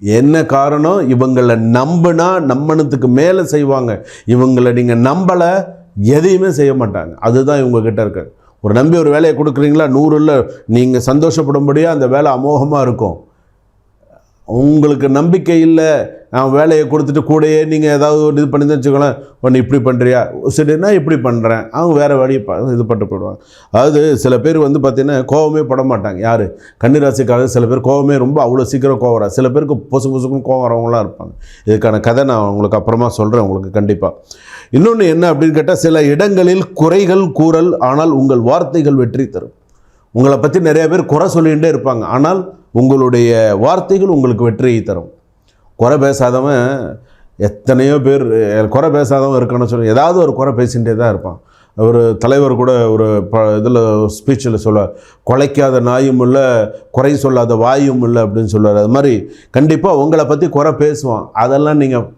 என்ன காரணம்? இவங்களை நம்பினா நம்பனத்துக்கு மேலே செய்வாங்க. இவங்களை நீங்கள் நம்பலை எதையுமே செய்ய மாட்டாங்க. அதுதான் இவங்கக்கிட்ட இருக்கு. ஒரு நம்பி ஒரு வேலையை கொடுக்குறீங்களா? நூறுல நீங்கள் சந்தோஷப்படும்படியாக அந்த வேலை அமோகமாக இருக்கும். உங்களுக்கு நம்பிக்கை இல்லை வேலையை கொடுத்துட்டு கூடயே நீங்கள் ஏதாவது ஒரு இது பண்ணி வச்சுக்கலாம் ஒன்று இப்படி பண்ணுறியா சரின்னா இப்படி பண்ணுறேன் அவங்க வேறு வழி இது பண்ணிட்டு போயிடுவாங்க. அதாவது சில பேர் வந்து பார்த்திங்கன்னா கோவமே பட மாட்டாங்க. யார்? கன்னிராசிக்காக சில பேர் கோவமே ரொம்ப அவ்வளோ சீக்கிரம் கோவம் சில பேருக்கு பொசு பொசுக்கும் கோவம் இருப்பாங்க. இதுக்கான கதை நான் உங்களுக்கு அப்புறமா சொல்கிறேன் உங்களுக்கு கண்டிப்பாக இன்னொன்று என்ன அப்படின்னு கேட்டால் சில இடங்களில் குறைகள் கூறல் ஆனால் உங்கள் வார்த்தைகள் வெற்றி தரும். உங்களை பற்றி நிறைய பேர் குறை சொல்லிகிட்டே இருப்பாங்க. ஆனால் உங்களுடைய வார்த்தைகள் உங்களுக்கு வெற்றியை தரும். குறை பேசாதவன் எத்தனையோ பேர் குறை பேசாதவன் இருக்கணும்னு சொல்லி ஏதாவது ஒரு குறை பேசிகிட்டே தான் இருப்பான். ஒரு தலைவர் கூட ஒரு ப இதில் ஸ்பீச்சில் சொல்லுவார் குலைக்காத நாயும் இல்லை குறை சொல்லாத வாயும் இல்லை அப்படின்னு சொல்லுவார். அது மாதிரி கண்டிப்பாக உங்களை பற்றி குறை பேசுவான். அதெல்லாம் நீங்கள்